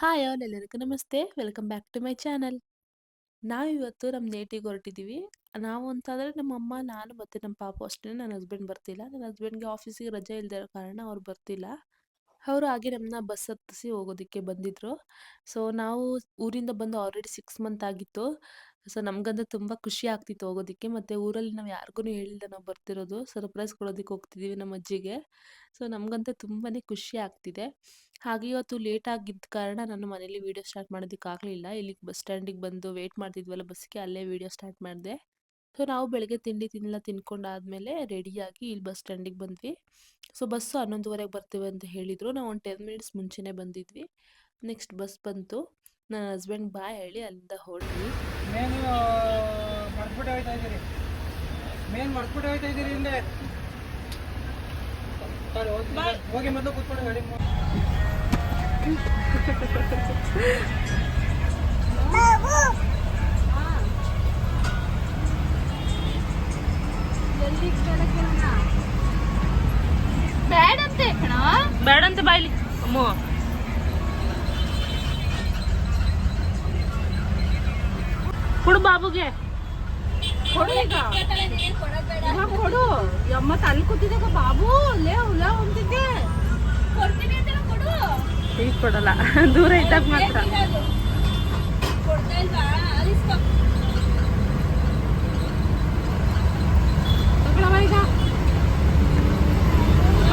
Hi ಎಲ್ಲರಿಗೂ ನಮಸ್ತೆ. Welcome back to my channel. ನಾವಿವತ್ತು ನಮ್ಮ ನೇಟಿಗೆ ಹೊರಟಿದ್ದೀವಿ ನಾವು ಅಂತಾದರೆ ನಮ್ಮ ಅಮ್ಮ, ನಾನು ಮತ್ತು ನಮ್ಮ ಪಾಪ ಅಷ್ಟೇ. ನನ್ನ ಹಸ್ಬೆಂಡ್ ಬರ್ತಿಲ್ಲ. ನನ್ನ ಹಸ್ಬೆಂಡ್ಗೆ ಆಫೀಸಿಗೆ ರಜೆ ಇಲ್ಲದೆ ಇರೋ ಕಾರಣ ಅವ್ರು ಬರ್ತಿಲ್ಲ. ಅವರು ಹಾಗೆ ನಮ್ಮನ್ನ ಬಸ್ ಹತ್ತಿಸಿ ಹೋಗೋದಕ್ಕೆ ಬಂದಿದ್ರು. ಸೊ, ನಾವು ಊರಿಂದ ಬಂದು ಆಲ್ರೆಡಿ ಸಿಕ್ಸ್ ಮಂತ್ ಆಗಿತ್ತು. ಸೊ ನಮಗಂತೂ ತುಂಬ ಖುಷಿ ಆಗ್ತಿತ್ತು ಹೋಗೋದಕ್ಕೆ. ಮತ್ತು ಊರಲ್ಲಿ ನಾವು ಯಾರಿಗೂ ಹೇಳಿಲ್ಲ ನಾವು ಬರ್ತಿರೋದು. ಸರ್ಪ್ರೈಸ್ ಕೊಡೋದಕ್ಕೆ ಹೋಗ್ತಿದ್ದೀವಿ ನಮ್ಮ ಅಜ್ಜಿಗೆ. ಸೊ, ನಮಗಂತೂ ತುಂಬಾ ಖುಷಿ ಆಗ್ತಿದೆ. ಹಾಗೆ ಇವತ್ತು ಲೇಟ್ ಆಗಿದ್ದ ಕಾರಣ ನಾನು ಮನೇಲಿ ವಿಡಿಯೋ ಸ್ಟಾರ್ಟ್ ಮಾಡೋದಕ್ಕಾಗಲಿಲ್ಲ ಇಲ್ಲಿಗೆ ಬಸ್ ಸ್ಟ್ಯಾಂಡಿಗೆ ಬಂದು ವೆಯ್ಟ್ ಮಾಡ್ತಿದ್ವಲ್ಲ ಬಸ್ಗೆ ಅಲ್ಲೇ ವೀಡಿಯೋ ಸ್ಟಾರ್ಟ್ ಮಾಡಿದೆ. ಸೊ, ನಾವು ಬೆಳಗ್ಗೆ ತಿಂಡಿ ತಿನ್ನೆಲ್ಲ ತಿನ್ಕೊಂಡಾದ್ಮೇಲೆ ರೆಡಿಯಾಗಿ ಇಲ್ಲಿ ಬಸ್ ಸ್ಟ್ಯಾಂಡಿಗೆ ಬಂದ್ವಿ. ಸೊ, ಬಸ್ಸು ಹನ್ನೊಂದುವರೆಗೆ ಬರ್ತೀವಿ ಅಂತ ಹೇಳಿದರು. ನಾವು ಒಂದು ಟೆನ್ ಮಿನಿಟ್ಸ್ ಮುಂಚೆನೇ ಬಂದಿದ್ವಿ. ನೆಕ್ಸ್ಟ್ ಬಸ್ ಬಂತು. ನನ್ನ ಹಸ್ಬೆಂಡ್ ಬಾಯ್ ಹೇಳಿ ಅಲ್ಲಿಂದ ಹೊರಟ್ವಿ. ಮೇನ್ ಮರ್ತ್ಬಿಟ್ಟು ಹೋಯ್ತಾ ಇದ್ದೀರಿ. ಮೇನ್ ಮರ್ತ್ಬಿಟ್ಟು ಹೋಯ್ತಾ ಇದ್ದೀರಿ ಹಿಂದೆ. ಸರಿ ಹೋಗಿ ಹೋಗಿ ಮೊದಲು ಕೂತ್ಕೊಂಡು ಗಾಡಿ ಬೇಡಂತೆ ಕಣ. ಬೇಡಂತೆ ಬಾಯ್ಲಿ. ಅಮ್ಮ. ಕೊಡು ಬಾಬುಗೆ. ಕೊಡು ಈಗ. ಈಗ ಕೊಡು. ಮತ್ತೆ ಅಲ್ಲಿ ಕೂತಿದ್ದಾಗ ಬಾಬು, ಲೇ ಉಲ ಅಂತಿದ್ದೆ. ಈಗ ಕೊಡಲ್ಲ. ದೂರ ಇದ್ದಾಗ ಮಾತ್ರ. ಈಗ.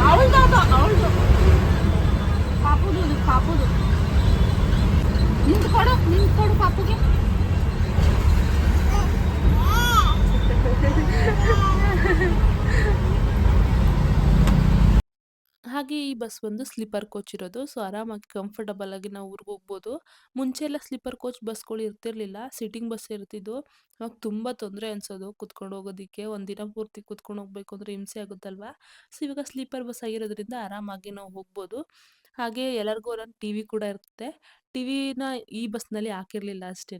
ಅವಳ್ದು ಅದು, ಅವಳ್ದು. ಪಾಪುದು ಪಾಪುದು. ನಿಂತು ಕೊಡು ನಿಂತು ಕೊಡು ಪಾಪುಗೆ. ಹಾಗೆ ಈ ಬಸ್ ಒಂದು ಸ್ಲೀಪರ್ ಕೋಚ್ ಇರೋದು. ಸೊ, ಆರಾಮಾಗಿ ಕಂಫರ್ಟಬಲ್ ಆಗಿ ನಾವು ಊರಿಗೆ ಹೋಗ್ಬೋದು. ಮುಂಚೆ ಎಲ್ಲ ಸ್ಲೀಪರ್ ಕೋಚ್ ಬಸ್ಗಳು ಇರ್ತಿರ್ಲಿಲ್ಲ. ಸಿಟ್ಟಿಂಗ್ ಬಸ್ ಇರ್ತಿದ್ದು ಅವಾಗ ತುಂಬ ತೊಂದರೆ ಅನ್ಸೋದು. ಕುತ್ಕೊಂಡು ಹೋಗೋದಕ್ಕೆ ಒಂದಿನ ಪೂರ್ತಿ ಕುತ್ಕೊಂಡು ಹೋಗ್ಬೇಕು ಅಂದರೆ ಹಿಂಸೆ ಆಗುತ್ತಲ್ವಾ? ಸೊ, ಇವಾಗ ಸ್ಲೀಪರ್ ಬಸ್ ಆಗಿರೋದ್ರಿಂದ ಆರಾಮಾಗಿ ನಾವು ಹೋಗ್ಬೋದು. ಹಾಗೆ ಎಲ್ಲರಿಗೂ ಒಂದೊಂದು ಟಿ ವಿ ಕೂಡ ಇರುತ್ತೆ. ಟಿ ವಿನ ಈ ಬಸ್ನಲ್ಲಿ ಹಾಕಿರಲಿಲ್ಲ ಅಷ್ಟೇ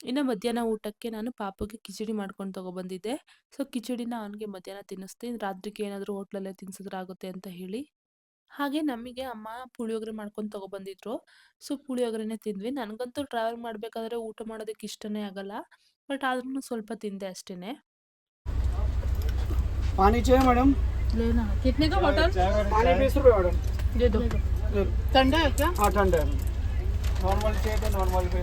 ಇನ್ನು ಮಧ್ಯಾಹ್ನ ಊಟಕ್ಕೆ ನಾನು ಪಾಪುಗೆ ಕಿಚಡಿ ಮಾಡ್ಕೊಂಡು ತೊಗೊಬಂದಿದ್ದೆ ಸೊ ಕಿಚಡಿನ ಅವನಿಗೆ ಮಧ್ಯಾಹ್ನ ತಿನ್ನಿಸ್ದೆ ರಾತ್ರಿಗೆ ಏನಾದರೂ ಹೋಟ್ಲಲ್ಲೇ ತಿನ್ಸಿದ್ರೆ ಆಗುತ್ತೆ ಅಂತ ಹೇಳಿ ಹಾಗೆ ನಮಗೆ ಅಮ್ಮ ಪುಳಿಯೋಗರೆ ಮಾಡ್ಕೊಂಡು ತೊಗೊಬಂದಿದ್ರು ಸೊ ಪುಳಿಯೋಗರೆನೇ ತಿಂದ್ವಿ ನನಗಂತೂ ಟ್ರಾವೆಲ್ ಮಾಡಬೇಕಾದ್ರೆ ಊಟ ಮಾಡೋದಕ್ಕೆ ಇಷ್ಟನೇ ಆಗಲ್ಲ ಬಟ್ ಆದ್ರೂ ಸ್ವಲ್ಪ ತಿಂದೆ ಅಷ್ಟೇ पानी चाहिए मैडम लेना कितने का होटल पानी बीस रुपये मैडम दे दो ये ठंडा है क्या हाँ ठंडा है नॉर्मल चाहिए तो नॉर्मल पे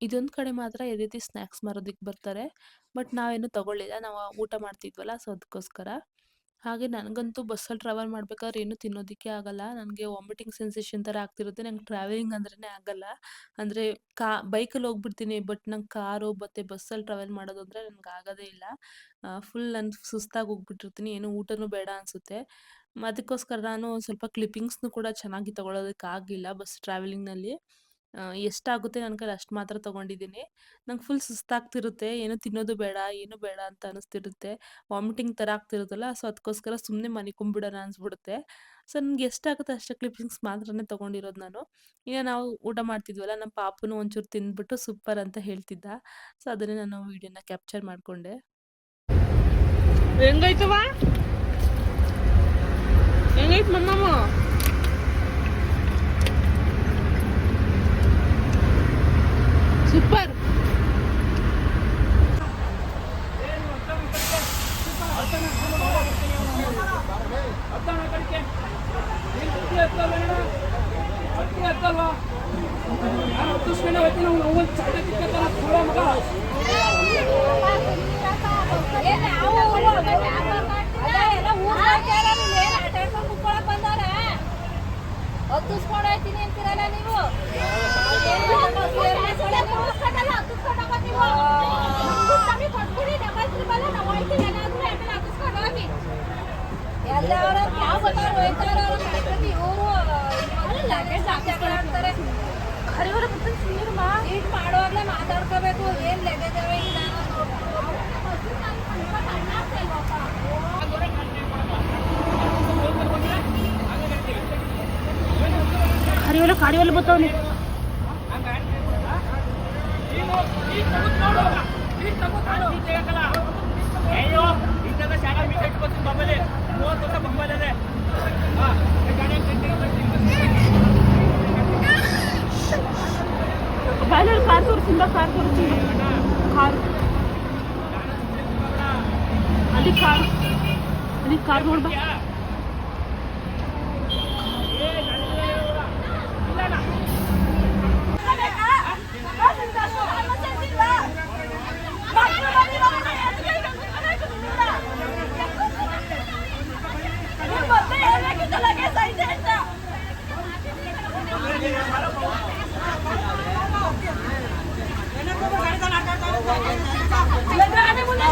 ಇದೊಂದು ಕಡೆ ಮಾತ್ರ ಈ ರೀತಿ ಸ್ನ್ಯಾಕ್ಸ್ ಮಾರೋದಕ್ಕೆ ಬರ್ತಾರೆ. ಬಟ್ ನಾವೇನು ತಗೊಳ್ಳಿಲ್ಲ. ನಾವು ಊಟ ಮಾಡ್ತಿದ್ವಲ್ಲ, ಸೊ ಅದಕ್ಕೋಸ್ಕರ ಹಾಗೆ ನನಗಂತೂ ಬಸ್ಸಲ್ಲಿ ಟ್ರಾವೆಲ್ ಮಾಡ್ಬೇಕಾದ್ರೆ ಏನು ತಿನ್ನೋದಕ್ಕೆ ಆಗಲ್ಲ. ನನಗೆ ವಾಮಿಟಿಂಗ್ ಸೆನ್ಸೇಷನ್ ಥರ ಆಗ್ತಿರುತ್ತೆ. ನಂಗೆ ಟ್ರಾವೆಲಿಂಗ್ ಅಂದ್ರೇ ಆಗಲ್ಲ. ಅಂದರೆ ಕಾ ಬೈಕಲ್ಲಿ ಹೋಗ್ಬಿಡ್ತೀನಿ, ಬಟ್ ನಂಗೆ ಕಾರು ಮತ್ತು ಬಸ್ಸಲ್ಲಿ ಟ್ರಾವೆಲ್ ಮಾಡೋದು ಅಂದರೆ ನನಗೆ ಆಗೋದೇ ಇಲ್ಲ. ಫುಲ್ ನಾನು ಸುಸ್ತಾಗಿ ಹೋಗ್ಬಿಟ್ಟಿರ್ತೀನಿ. ಏನು ಊಟನೂ ಬೇಡ ಅನಿಸುತ್ತೆ. ಅದಕ್ಕೋಸ್ಕರ ನಾನು ಸ್ವಲ್ಪ ಕ್ಲಿಪ್ಪಿಂಗ್ಸ್ನು ಕೂಡ ಚೆನ್ನಾಗಿ ತಗೊಳ್ಳೋದಕ್ಕಾಗಿಲ್ಲ ಬಸ್ ಟ್ರಾವೆಲಿಂಗ್ನಲ್ಲಿ. ಎಷ್ಟಾಗುತ್ತೆ ನನ್ನ ಕೈಲಿ ಅಷ್ಟು ಮಾತ್ರ ತಗೊಂಡಿದ್ದೀನಿ. ನಂಗೆ ಫುಲ್ ಸುಸ್ತಾಗ್ತಿರುತ್ತೆ. ಏನು ತಿನ್ನೋದು ಬೇಡ, ಏನು ಬೇಡ ಅಂತ ಅನಿಸ್ತಿರುತ್ತೆ. ವಾಮಿಟಿಂಗ್ ಥರ ಆಗ್ತಿರುತ್ತಲ್ಲ, ಸೊ ಅದಕ್ಕೋಸ್ಕರ ಸುಮ್ಮನೆ ಮನಿಕೊಂಬಿಡೋಣ ಅನಿಸ್ಬಿಡುತ್ತೆ. ಸೊ ನನಗೆ ಎಷ್ಟಾಗುತ್ತೆ ಅಷ್ಟು ಕ್ಲಿಪ್ಪಿಂಗ್ಸ್ ಮಾತ್ರನೇ ತೊಗೊಂಡಿರೋದು ನಾನು. ಇನ್ನು ನಾವು ಊಟ ಮಾಡ್ತಿದ್ವಲ್ಲ ನಮ್ಮ ಪಾಪನು ಒಂಚೂರು ತಿಂದ್ಬಿಟ್ಟು ಸೂಪರ್ ಅಂತ ಹೇಳ್ತಿದ್ದ. ಸೊ ಅದನ್ನೇ ನಾನು ವೀಡಿಯೋನ ಕ್ಯಾಪ್ಚರ್ ಮಾಡಿಕೊಂಡೆ. ಹೆಂಗೈತವ ಹೆಂಗೈತೆ ಮಮ್ಮಮ್ಮ ಸೂಪರ್ ಹತ್ತಿಸ್ಕೊಂಡೋಯ್ತೀನಿ ಅಂತೀರಲ್ಲ ನೀವು ಎಲ್ಲರೂ ಯಾವ ಹೋಯ್ತಾರ ಇವರು ಲಗೇಜ್ ಮಾಡುವಾಗಲೇ ಮಾತಾಡ್ಕೋಬೇಕು ಏನ್ ಲೆಗೇಜವೇ ಇಲ್ಲ ಹರಿವಲ್ಲ ಕಾಡಿವಲ್ಲ ಬತ್ತವನಿ ಅಯ್ಯೋ ಇಂಥದ ಶಾಲೆ ಮೀಟ್ ಇಟ್ಕೊತೀನಿ ಬೊಂಬಲೆ ಮೂವತ್ತು ವರ್ಷ ಬೊಂಬಲೆ ಹಾಂ ಬಾಯ್ಲಲ್ಲಿ ಕಾರ್ ತೋರಿಸಿಂದ ಕಾರ್ ತೋರಿಸಿ ಕಾರ್ ಅಲ್ಲಿ ಕಾರ್ ಅಲ್ಲಿ ಕಾರ್ ನೋಡ್ಬಾ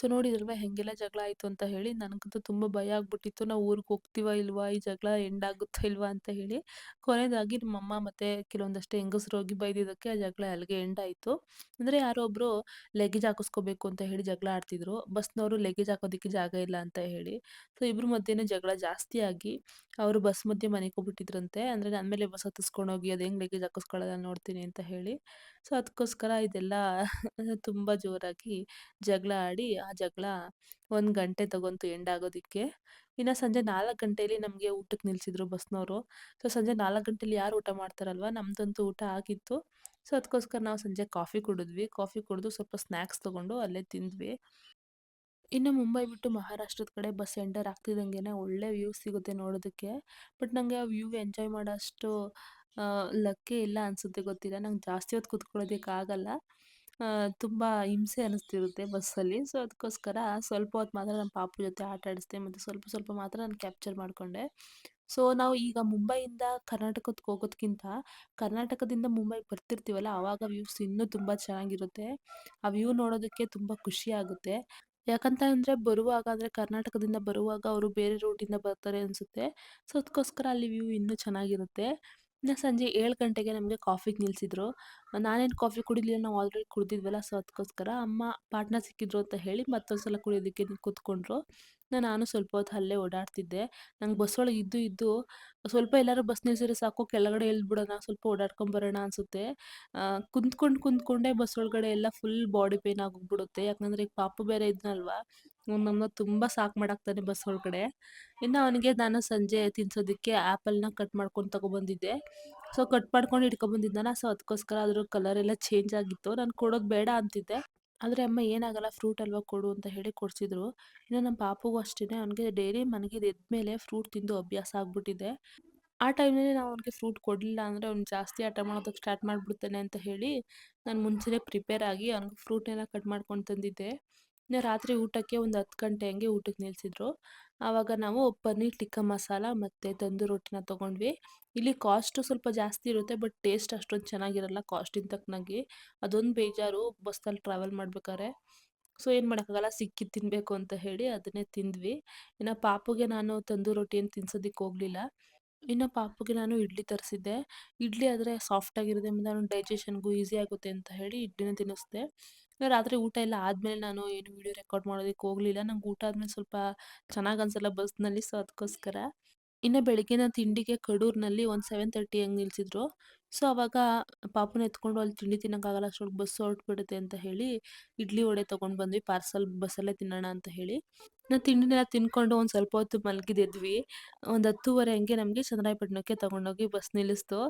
ಸೊ, ನೋಡಿದ್ರಲ್ವಾ ಹೆಂಗೆಲ್ಲ ಜಗಳ ಆಯಿತು ಅಂತ ಹೇಳಿ ನನಗಂತೂ ತುಂಬ ಭಯ ಆಗ್ಬಿಟ್ಟಿತ್ತು. ನಾವು ಊರಿಗೆ ಹೋಗ್ತೀವ ಇಲ್ವಾ? ಈ ಜಗಳ ಎಂಡ್ ಆಗುತ್ತಾ ಇಲ್ವಾ ಅಂತ ಹೇಳಿ. ಕೊನೆಯದಾಗಿ ನಮ್ಮಮ್ಮ ಮತ್ತು ಕೆಲವೊಂದಷ್ಟು ಹೆಂಗಸರು ಹೋಗಿ ಬೈದಿದ್ದಕ್ಕೆ ಆ ಜಗಳ ಅಲ್ಲಿಗೆ ಎಂಡ್ ಆಯಿತು. ಅಂದರೆ ಯಾರೋ ಒಬ್ಬರು ಲಗೇಜ್ ಹಾಕಿಸ್ಕೋಬೇಕು ಅಂತ ಹೇಳಿ ಜಗಳ ಆಡ್ತಿದ್ರು. ಬಸ್ನವರು ಲಗೇಜ್ ಹಾಕೋದಕ್ಕೆ ಜಾಗ ಇಲ್ಲ ಅಂತ ಹೇಳಿ. ಸೊ ಇಬ್ಬರ ಮಧ್ಯೆನೇ ಜಗಳ ಜಾಸ್ತಿ ಆಗಿ ಅವರು ಬಸ್ ಮಧ್ಯೆ ಮನೆಗೆ ಹೋಗ್ಬಿಟ್ಟಿದ್ರಂತೆ. ಅಂದರೆ ನನ್ನ ಮೇಲೆ ಬಸ್ ಹತ್ತಿಸ್ಕೊಂಡು ಹೋಗಿ ಅದು ಹೆಂಗೆ ಲಗೇಜ್ ಹಾಕಿಸ್ಕೊಳ್ಳೋದ ನೋಡ್ತೀನಿ ಅಂತ ಹೇಳಿ. ಸೊ ಅದಕ್ಕೋಸ್ಕರ ಇದೆಲ್ಲ ತುಂಬ ಜೋರಾಗಿ ಜಗಳ ಆಡಿ ಆ ಜಗಳ ಒಂದು ಗಂಟೆ ತಗೊಂತು ಎಂಡ್ ಆಗೋದಕ್ಕೆ. ಇನ್ನು ಸಂಜೆ ನಾಲ್ಕು ಗಂಟೆಯಲ್ಲಿ ನಮಗೆ ಊಟಕ್ಕೆ ನಿಲ್ಲಿಸಿದ್ರು ಬಸ್ನವರು. ಸೊ ಸಂಜೆ ನಾಲ್ಕು ಗಂಟೇಲಿ ಯಾರು ಊಟ ಮಾಡ್ತಾರಲ್ವ? ನಮ್ದಂತೂ ಊಟ ಆಗಿತ್ತು. ಸೊ ಅದಕ್ಕೋಸ್ಕರ ನಾವು ಸಂಜೆ ಕಾಫಿ ಕುಡಿದ್ವಿ. ಕಾಫಿ ಕುಡಿದು ಸ್ವಲ್ಪ ಸ್ನ್ಯಾಕ್ಸ್ ತೊಗೊಂಡು ಅಲ್ಲೇ ತಿಂದ್ವಿ. ಇನ್ನು ಮುಂಬೈ ಬಿಟ್ಟು ಮಹಾರಾಷ್ಟ್ರದ ಕಡೆ ಬಸ್ ಎಂಟರ್ ಆಗ್ತಿದ್ದಂಗೆ ಒಳ್ಳೆ ವ್ಯೂ ಸಿಗುತ್ತೆ ನೋಡೋದಕ್ಕೆ. ಬಟ್ ನನಗೆ ಆ ವ್ಯೂ ಎಂಜಾಯ್ ಮಾಡೋಷ್ಟು ಲಕ್ಕೇ ಇಲ್ಲ ಅನಿಸುತ್ತೆ ಗೊತ್ತಿಲ್ಲ. ನಂಗೆ ಜಾಸ್ತಿ ಹೊತ್ತು ಕೂತ್ಕೊಳ್ಳೋದಕ್ಕಾಗಲ್ಲ ತುಂಬ ಹಿಂಸೆ ಅನ್ನಿಸ್ತಿರುತ್ತೆ ಬಸ್ಸಲ್ಲಿ. ಸೊ ಅದಕ್ಕೋಸ್ಕರ ಸ್ವಲ್ಪ ಹೊತ್ತು ಮಾತ್ರ ನಮ್ಮ ಪಾಪು ಜೊತೆ ಆಟ ಆಡಿಸ್ದೆ ಮತ್ತು ಸ್ವಲ್ಪ ಸ್ವಲ್ಪ ಮಾತ್ರ ನಾನು ಕ್ಯಾಪ್ಚರ್ ಮಾಡಿಕೊಂಡೆ. ಸೊ ನಾವು ಈಗ ಮುಂಬೈಯಿಂದ ಕರ್ನಾಟಕಕ್ಕೆ ಹೋಗೋದಕ್ಕಿಂತ ಕರ್ನಾಟಕದಿಂದ ಮುಂಬೈಗೆ ಬರ್ತಿರ್ತೀವಲ್ಲ ಆವಾಗ ವ್ಯೂಸ್ ಇನ್ನೂ ತುಂಬ ಚೆನ್ನಾಗಿರುತ್ತೆ. ಆ ವ್ಯೂ ನೋಡೋದಕ್ಕೆ ತುಂಬ ಖುಷಿ ಆಗುತ್ತೆ. ಯಾಕಂತ ಅಂದರೆ ಬರುವಾಗ ಅಂದರೆ ಕರ್ನಾಟಕದಿಂದ ಬರುವಾಗ ಅವರು ಬೇರೆ ರೂಟಿಂದ ಬರ್ತಾರೆ ಅನಿಸುತ್ತೆ. ಸೊ ಅದಕ್ಕೋಸ್ಕರ ಅಲ್ಲಿ ವ್ಯೂ ಇನ್ನೂ ಚೆನ್ನಾಗಿರುತ್ತೆ. ಇನ್ನು ಸಂಜೆ ಏಳು ಗಂಟೆಗೆ ನಮಗೆ ಕಾಫಿಗೆ ನಿಲ್ಲಿಸಿದ್ರು ನಾನೇನು ಕಾಫಿ ಕುಡಿಲಿಲ್ಲ, ನಾವು ಆಲ್ರೆಡಿ ಕುಡಿದಿದ್ವಲ್ಲ, ಸೊ ಅದಕ್ಕೋಸ್ಕರ ಅಮ್ಮ ಪಾರ್ಟ್ನರ್ ಸಿಕ್ಕಿದ್ರು ಅಂತ ಹೇಳಿ ಮತ್ತೊಂದು ಸಲ ಕುಡಿಯೋದಕ್ಕೆ ಕೂತ್ಕೊಂಡ್ರು. ನಾನು ಸ್ವಲ್ಪ ಹೊತ್ತು ಅಲ್ಲೇ ಓಡಾಡ್ತಿದ್ದೆ. ನಂಗೆ ಬಸ್ ಒಳಗೆ ಇದ್ದು ಇದ್ದು ಸ್ವಲ್ಪ ಎಲ್ಲರೂ ಬಸ್ ನಿಲ್ಸಿದ್ರೆ ಸಾಕು, ಕೆಳಗಡೆ ಇಳ್ದ್ಬಿಡೋಣ ಸ್ವಲ್ಪ ಓಡಾಡ್ಕೊಂಬರೋಣ ಅನಿಸುತ್ತೆ. ಕುಂತ್ಕೊಂಡು, ಕುಂತ್ಕೊಂಡೇ ಬಸ್ ಒಳಗಡೆ ಎಲ್ಲ ಫುಲ್ ಬಾಡಿ ಪೇನ್ ಆಗೋಗ್ಬಿಡುತ್ತೆ. ಯಾಕಂದರೆ ಈಗ ಪಾಪು ಬೇರೆ ಇದ್ನಲ್ವಾ? ನಮ್ಮನ್ನ ತುಂಬ ಸಾಕು ಮಾಡಾಕ್ತಾನೆ ಬಸ್ ಒಳಗಡೆ ಇನ್ನು ಅವನಿಗೆ ನಾನು ಸಂಜೆ ತಿನ್ಸೋದಕ್ಕೆ ಆ್ಯಪಲ್ನ ಕಟ್ ಮಾಡ್ಕೊಂಡು ತಗೊಬಂದಿದ್ದೆ. ಸೊ, ಕಟ್ ಮಾಡ್ಕೊಂಡು ಇಟ್ಕೊಬಂದಿದ್ದಾನ ಸೊ, ಅದಕ್ಕೋಸ್ಕರ ಅದ್ರ ಕಲರ್ ಎಲ್ಲ ಚೇಂಜ್ ಆಗಿತ್ತು. ನಾನು ಕೊಡೋದು ಬೇಡ ಅಂತಿದ್ದೆ. ಆದರೆ ಅಮ್ಮ ಏನಾಗಲ್ಲ ಫ್ರೂಟ್ ಅಲ್ವಾ ಕೊಡು ಅಂತ ಹೇಳಿ ಕೊಡಿಸಿದ್ರು. ಇನ್ನು ನಮ್ಮ ಪಾಪುಗೂ ಅಷ್ಟೇ ಅವನಿಗೆ ಡೈಲಿ ಮನೆಗೆ ಎದ್ಮೇಲೆ ಫ್ರೂಟ್ ತಿಂದು ಅಭ್ಯಾಸ ಆಗಿಬಿಟ್ಟಿದೆ. ಆ ಟೈಮ್ನಲ್ಲಿ ನಾವು ಅವ್ನಿಗೆ ಫ್ರೂಟ್ ಕೊಡಲಿಲ್ಲ ಅಂದರೆ ಅವ್ನು ಜಾಸ್ತಿ ಆಟ ಮಾಡೋದಕ್ಕೆ ಸ್ಟಾರ್ಟ್ ಮಾಡಿಬಿಡ್ತಾನೆ ಅಂತ ಹೇಳಿ ನಾನು ಮುಂಚೆನೇ ಪ್ರಿಪೇರ್ ಆಗಿ ಅವ್ನಿಗೆ ಫ್ರೂಟ್ನೆಲ್ಲ ಕಟ್ ಮಾಡ್ಕೊಂಡು ತಂದಿದ್ದೆ. ಇನ್ನು ರಾತ್ರಿ ಊಟಕ್ಕೆ ಒಂದು ಹತ್ತು ಗಂಟೆ ಹಂಗೆ ಊಟಕ್ಕೆ ನಿಲ್ಲಿಸಿದ್ರು ಆವಾಗ ನಾವು ಪನ್ನೀರ್ ಟಿಕ್ಕ ಮಸಾಲ ಮತ್ತು ತಂದೂ ರೊಟ್ಟಿನ ತೊಗೊಂಡ್ವಿ. ಇಲ್ಲಿ ಕಾಸ್ಟು ಸ್ವಲ್ಪ ಜಾಸ್ತಿ ಇರುತ್ತೆ ಬಟ್ ಟೇಸ್ಟ್ ಅಷ್ಟೊಂದು ಚೆನ್ನಾಗಿರಲ್ಲ ಕಾಸ್ಟಿನ ತಕ್ಕನಾಗಿ. ಅದೊಂದು ಬೇಜಾರು ಬಸ್ಸಲ್ಲಿ ಟ್ರಾವೆಲ್ ಮಾಡ್ಬೇಕಾದ್ರೆ. ಸೊ ಏನು ಮಾಡೋಕ್ಕಾಗಲ್ಲ, ಸಿಕ್ಕಿ ತಿನ್ನಬೇಕು ಅಂತ ಹೇಳಿ ಅದನ್ನೇ ತಿಂದ್ವಿ. ಇನ್ನು ಪಾಪುಗೆ ನಾನು ತಂದೂ ರೊಟ್ಟಿಯನ್ನು ತಿನ್ಸೋದಕ್ಕೆ ಹೋಗಲಿಲ್ಲ. ಇನ್ನು ಪಾಪುಗೆ ನಾನು ಇಡ್ಲಿ ತರಿಸಿದ್ದೆ. ಇಡ್ಲಿ ಆದರೆ ಸಾಫ್ಟಾಗಿರುತ್ತೆ ನಾನು ಡೈಜೆಷನ್ಗೂ ಈಸಿ ಆಗುತ್ತೆ ಅಂತ ಹೇಳಿ ಇಡ್ಲಿನ ತಿನ್ನಿಸ್ದೆ. ರಾತ್ರಿ ಊಟ ಎಲ್ಲ ಆದ್ಮೇಲೆ ನಾನು ಏನು ವಿಡಿಯೋ ರೆಕಾರ್ಡ್ ಮಾಡೋದಕ್ಕೆ ಹೋಗ್ಲಿಲ್ಲ. ನಂಗೆ ಊಟ ಆದ್ಮೇಲೆ ಸ್ವಲ್ಪ ಚೆನ್ನಾಗಿ ಅನ್ಸಲ್ಲ ಬಸ್ನಲ್ಲಿ, ಸೊ ಅದಕ್ಕೋಸ್ಕರ. ಇನ್ನು ಬೆಳಗ್ಗಿನ ತಿಂಡಿಗೆ ಕಡೂರಿನಲ್ಲಿ ಒಂದು ಸೆವೆನ್ ತರ್ಟಿ ಹಂಗೆ ನಿಲ್ಲಿಸಿದ್ರು ಸೊ, ಅವಾಗ ಪಾಪುನ ಎತ್ಕೊಂಡು ಅಲ್ಲಿ ತಿಂಡಿ ತಿನ್ನೋಕ್ಕಾಗಲ್ಲ, ಅಷ್ಟೊಳಗೆ ಬಸ್ ಹೊರಟ್ಬಿಡುತ್ತೆ ಅಂತ ಹೇಳಿ, ಇಡ್ಲಿ ವಡೆ ತೊಗೊಂಡು ಬಂದ್ವಿ, ಪಾರ್ಸಲ್ ಬಸ್ಸಲ್ಲೇ ತಿನ್ನೋಣ ಅಂತ ಹೇಳಿ. ನಾವು ತಿಂಡಿನೆಲ್ಲ ತಿನ್ಕೊಂಡು ಒಂದು ಸ್ವಲ್ಪ ಹೊತ್ತು ಮಲಗಿದ್ವಿ ಒಂದು ಹತ್ತುವರೆ ಹಂಗೆ ನಮಗೆ ಚಂದ್ರಾಯಪಟ್ಟಣಕ್ಕೆ ತೊಗೊಂಡೋಗಿ ಬಸ್ ನಿಲ್ಲಿಸ್ತು.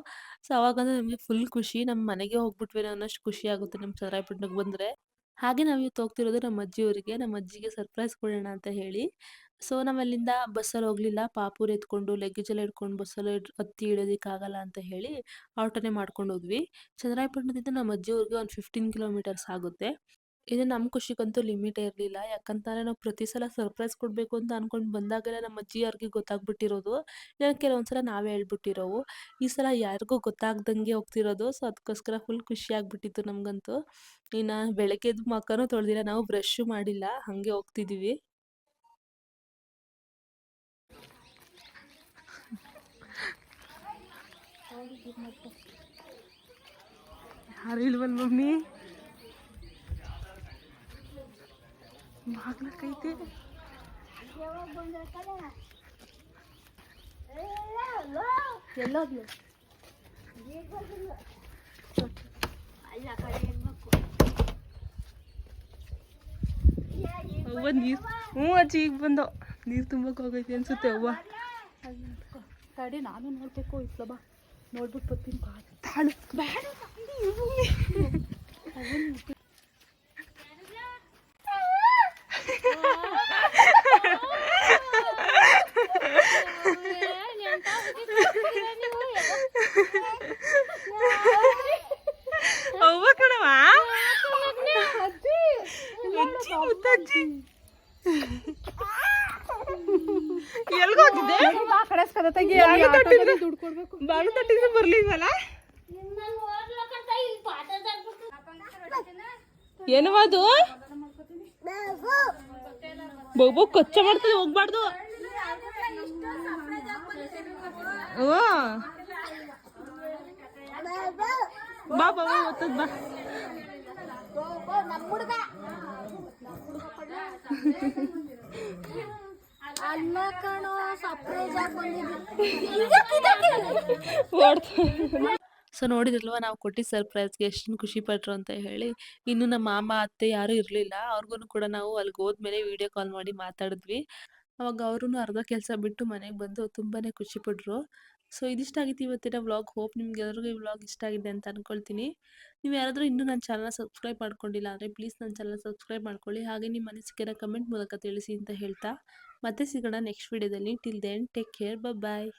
ಸೊ, ಅವಾಗಂದ್ರೆ ನಮಗೆ ಫುಲ್ ಖುಷಿ ನಮ್ಮ ಮನೆಗೆ ಹೋಗ್ಬಿಟ್ವಿ ಅನ್ನೋಷ್ಟು ಖುಷಿ ಆಗುತ್ತೆ ನಮ್ಮ ಚಂದ್ರಾಯಪಟ್ಟಣಕ್ಕೆ ಬಂದರೆ. ಹಾಗೆ ನಾವು ಇವತ್ತು ಹೋಗ್ತಿರೋದು ನಮ್ಮ ಅಜ್ಜಿಯವರಿಗೆ ನಮ್ಮ ಅಜ್ಜಿಗೆ ಸರ್ಪ್ರೈಸ್ ಕೊಡೋಣ ಅಂತ ಹೇಳಿ. ಸೊ ನಾವಲ್ಲಿಂದ ಬಸ್ಸಲ್ಲಿ ಹೋಗಲಿಲ್ಲ. ಪಾಪೂರ್ ಎತ್ಕೊಂಡು ಲಗೇಜ್ ಎಲ್ಲ ಇಟ್ಕೊಂಡು ಬಸ್ಸಲ್ಲಿ ಹತ್ತಿ ಇಳಿಯೋದಕ್ಕಾಗಲ್ಲ ಅಂತ ಹೇಳಿ ಆಟೋನೇ ಮಾಡ್ಕೊಂಡು ಹೋದ್ವಿ. ಚಂದ್ರಾಯಪಟ್ಟಣದಿಂದ ನಮ್ಮ ಅಜ್ಜಿಯವ್ರಿಗೆ ಒಂದು ಫಿಫ್ಟೀನ್ ಕಿಲೋಮೀಟರ್ಸ್ ಆಗುತ್ತೆ. ಇದು ನಮ್ಮ ಖುಷಿಗಂತೂ ಲಿಮಿಟ್ ಇರಲಿಲ್ಲ. ಯಾಕಂತಂದರೆ ನಾವು ಪ್ರತಿ ಸಲ ಸರ್ಪ್ರೈಸ್ ಕೊಡಬೇಕು ಅಂತ ಅಂದ್ಕೊಂಡು ಬಂದಾಗೆಲ್ಲ ನಮ್ಮ ಅಜ್ಜಿ ಯಾರಿಗೆ ಗೊತ್ತಾಗ್ಬಿಟ್ಟಿರೋದು. ಇಲ್ಲ ಕೆಲವೊಂದು ನಾವೇ ಹೇಳ್ಬಿಟ್ಟಿರೋವು. ಈ ಸಲ ಯಾರಿಗೂ ಗೊತ್ತಾಗ್ದಂಗೆ ಹೋಗ್ತಿರೋದು. ಸೊ, ಅದಕ್ಕೋಸ್ಕರ ಫುಲ್ ಖುಷಿ ಆಗ್ಬಿಟ್ಟಿತ್ತು ನಮಗಂತೂ. ಇನ್ನು ಬೆಳಗ್ಗೆದ್ದು ಮಕ್ಕನೂ ತೊಳೆದಿಲ್ಲ. ನಾವು ಬ್ರಷ್ಷು ಮಾಡಿಲ್ಲ. ಹಾಗೆ ಹೋಗ್ತಿದ್ದೀವಿ ಯಾರು ಇಲ್ವಲ್ ಮಮ್ಮಿ? ಬಾಗ್ಲಕ್ಕೈತೆ ಎಲ್ಲೋದ್ಲು? ಅವ್ವ ನೀರು ಹ್ಞೂ ಅಜ್ಜಿ, ಈಗ ಬಂದು. ನೀರು ತುಂಬಕ್ಕೆ ಹೋಗೈತೆ ಅನ್ಸುತ್ತೆ ಅವ್ವ. ತಡಿ, ನಾನು ನೋಡ್ಬೇಕು ಇತ್ಲ ಬಾ. ನೋಡ್ಬಿಟ್ಟು ಬರ್ತೀನಿ ಬಾ ತಾಳು ಬೇಡ ಅವ್ವ ಕಣವ ಅಜ್ಜಿ ಅಜ್ಜಿ ಮುತ್ತಜ್ಜಿ ಎಲ್ಗೋಗಿದ್ದೆ ಬಾಳು ತಟ್ಟಿದ್ರೆ. ಬರ್ಲಿಲ್ವಲ್ಲ? ಏನವ ಅದು? ಬಹು ಕೊಚ್ಚ ಮಾಡ್ತದೆ ಹೋಗ್ಬಾರ್ದು. ಓ ಬಾ ಬಾ ಓದ್ತದ ಬಾ ಸರ್ಪ್ರೈಸ್ ಸೊ ನೋಡಿದ್ರಲ್ವ, ನಾವು ಕೊಟ್ಟಿದ್ದ ಸರ್ಪ್ರೈಸ್ಗೆ ಎಷ್ಟು ಖುಷಿ ಪಟ್ರು ಅಂತ ಹೇಳಿ. ಇನ್ನು ನಮ್ಮ ಮಾಮ, ಅತ್ತೆ ಯಾರು ಇರಲಿಲ್ಲ. ಅವ್ರಿಗೂ ಕೂಡ ನಾವು ಅಲ್ಲಿಗೆ ಹೋದ್ಮೇಲೆ ವಿಡಿಯೋ ಕಾಲ್ ಮಾಡಿ ಮಾತಾಡಿದ್ವಿ. ಅವಾಗ ಅವರು ಅರ್ಧ ಕೆಲಸ ಬಿಟ್ಟು ಮನೆಗೆ ಬಂದು ತುಂಬಾ ಖುಷಿಪಟ್ರು ಸೊ ಇದಿಷ್ಟ ಆಗಿತ್ತು ಇವತ್ತಿನ ವ್ಲಾಗ್ ಹೋಪ್ ನಿಮ್ಗೆ ಎಲ್ಲರಿಗೂ ಈ ವ್ಲಾಗ್ ಇಷ್ಟ ಆಗಿದೆ ಅಂತ ಅಂದ್ಕೊಳ್ತೀನಿ ನೀವು ಯಾರಾದರೂ ಇನ್ನೂ ನನ್ನ ಚಾನಲ್ನ ಸಬ್ಸ್ಕ್ರೈಬ್ ಮಾಡ್ಕೊಂಡಿಲ್ಲ ಅಂದರೆ ಪ್ಲೀಸ್ ನನ್ನ ಚಾನಲ್ ಸಬ್ಸ್ಕ್ರೈಬ್ ಮಾಡ್ಕೊಳ್ಳಿ. ಹಾಗೆ ನಿಮ್ಮ ಅನಿಸಿಕೆನ ಕಮೆಂಟ್ ಮೂಲಕ ತಿಳಿಸಿ ಅಂತ ಹೇಳ್ತಾ. ಮತ್ತೆ ಸಿಗೋಣ ನೆಕ್ಸ್ಟ್ ವೀಡಿಯೋದಲ್ಲಿ till then take care bye